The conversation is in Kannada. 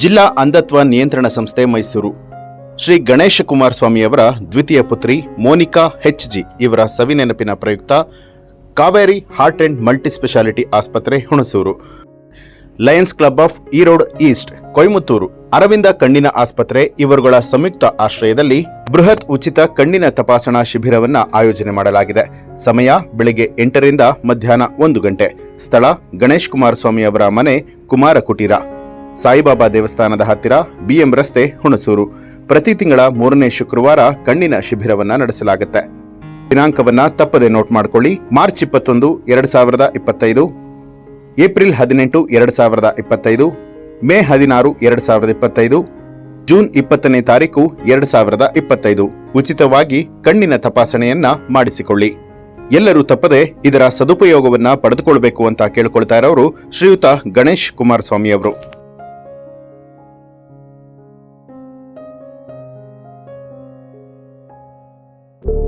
ಜಿಲ್ಲಾ ಅಂಧತ್ವ ನಿಯಂತ್ರಣ ಸಂಸ್ಥೆ ಮೈಸೂರು. ಶ್ರೀ ಗಣೇಶ ಕುಮಾರಸ್ವಾಮಿಯವರ ದ್ವಿತೀಯ ಪುತ್ರಿ ಮೋನಿಕಾ ಹೆಚ್ ಜಿ ಇವರ ಸವಿನೆನಪಿನ ಪ್ರಯುಕ್ತ ಕಾವೇರಿ ಹಾರ್ಟ್ ಅಂಡ್ ಮಲ್ಟಿಸ್ಪೆಷಾಲಿಟಿ ಆಸ್ಪತ್ರೆ Hunsur. Lions club of Erode east, Coimbatore, Aravind ಕಣ್ಣಿನ ಆಸ್ಪತ್ರೆ ಇವರುಗಳ ಸಂಯುಕ್ತ ಆಶ್ರಯದಲ್ಲಿ ಬೃಹತ್ ಉಚಿತ ಕಣ್ಣಿನ ತಪಾಸಣಾ ಶಿಬಿರವನ್ನು ಆಯೋಜನೆ ಮಾಡಲಾಗಿದೆ. ಸಮಯ ಬೆಳಿಗ್ಗೆ ಎಂಟರಿಂದ ಮಧ್ಯಾಹ್ನ ಒಂದು ಗಂಟೆ. ಸ್ಥಳ ಗಣೇಶ್ ಕುಮಾರಸ್ವಾಮಿಯವರ ಮನೆ ಕುಮಾರ ಕುಟೀರ ಸಾಯಿಬಾಬಾ ದೇವಸ್ಥಾನದ ಹತ್ತಿರ ಬಿಎಂ ರಸ್ತೆ ಹುಣಸೂರು. ಪ್ರತಿ ತಿಂಗಳ ಮೂರನೇ ಶುಕ್ರವಾರ ಕಣ್ಣಿನ ಶಿಬಿರವನ್ನ ನಡೆಸಲಾಗುತ್ತೆ. ದಿನಾಂಕವನ್ನ ತಪ್ಪದೆ ನೋಟ್ ಮಾಡಿಕೊಳ್ಳಿ. ಮಾರ್ಚ್ ಇಪ್ಪತ್ತೊಂದು, ಎರಡು ಸಾವಿರದ ಇಪ್ಪತ್ತೈದು. ಏಪ್ರಿಲ್ ಹದಿನೆಂಟು, ಎರಡು ಸಾವಿರದ ಇಪ್ಪತ್ತೈದು. ಮೇ ಹದಿನಾರು, ಎರಡು ಸಾವಿರದ ಇಪ್ಪತ್ತೈದು. ಜೂನ್ ಇಪ್ಪತ್ತನೇ ತಾರೀಕು, ಎರಡು ಸಾವಿರದ ಇಪ್ಪತ್ತೈದು. ಉಚಿತವಾಗಿ ಕಣ್ಣಿನ ತಪಾಸಣೆಯನ್ನ ಮಾಡಿಸಿಕೊಳ್ಳಿ. ಎಲ್ಲರೂ ತಪ್ಪದೆ ಇದರ ಸದುಪಯೋಗವನ್ನ ಪಡೆದುಕೊಳ್ಳಬೇಕು ಅಂತ ಕೇಳಿಕೊಳ್ತಾ ಇರೋರು ಶ್ರೀಯುತ ಗಣೇಶ್ ಕುಮಾರಸ್ವಾಮಿ ಅವರು.